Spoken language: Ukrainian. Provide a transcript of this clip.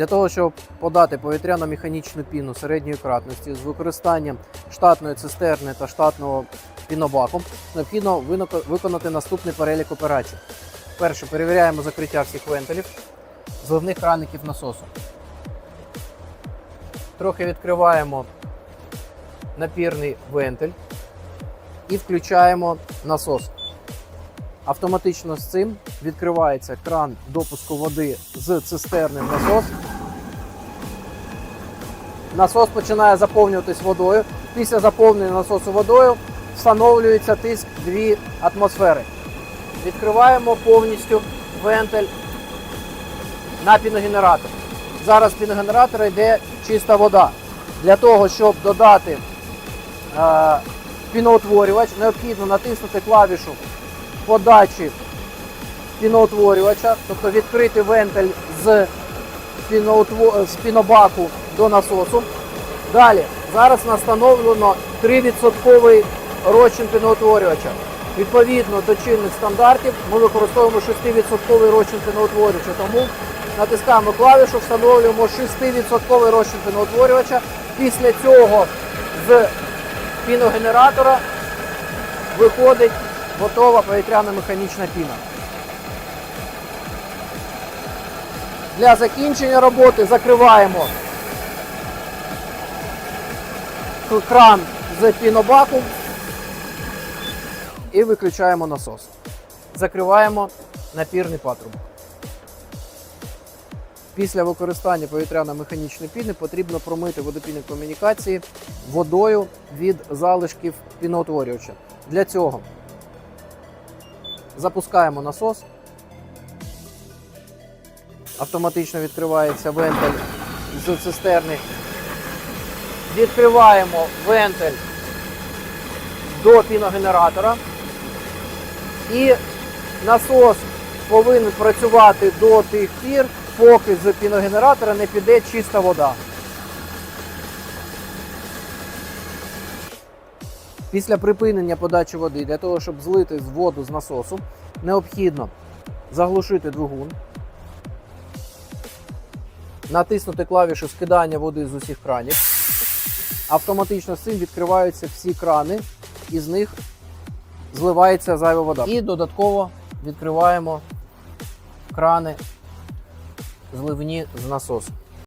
Для того, щоб подати повітряно-механічну піну середньої кратності з використанням штатної цистерни та штатного пінобаку, необхідно виконати наступний перелік операцій. Перше, перевіряємо закриття всіх вентилів, зливних краників насосу. Трохи відкриваємо напірний вентиль і включаємо насос. Автоматично з цим відкривається кран допуску води з цистерни в насос. Насос починає заповнюватись водою. Після заповнення насосу водою встановлюється тиск 2 атмосфери. Відкриваємо повністю вентиль на піногенератор. Зараз з піногенератора йде чиста вода. Для того, щоб додати е, піноутворювач, необхідно натиснути клавішу подачі піноутворювача, тобто відкрити вентиль з, з пінобаку до насосу. Далі, зараз настановлено 3% розчин піноутворювача. Відповідно до чинних стандартів ми використовуємо 6% розчин піноутворювача, тому натискаємо клавішу, встановлюємо 6% розчин піноутворювача. Після цього з піногенератора виходить готова повітряна механічна піна. Для закінчення роботи закриваємо кран з пінобаку і виключаємо насос. Закриваємо напірний патрубок. Після використання повітряно-механічної піни потрібно промити водопільні комунікації водою від залишків піноутворювача. Для цього запускаємо насос. Автоматично відкривається вентиль з цистерни. Відкриваємо вентиль до піногенератора. І насос повинен працювати до тих пір, поки з піногенератора не піде чиста вода. Після припинення подачі води для того, щоб злити воду з насосу, необхідно заглушити двигун, натиснути клавішу скидання води з усіх кранів. Автоматично з цим відкриваються всі крани, і з них зливається зайва вода. І додатково відкриваємо крани зливні з насосу.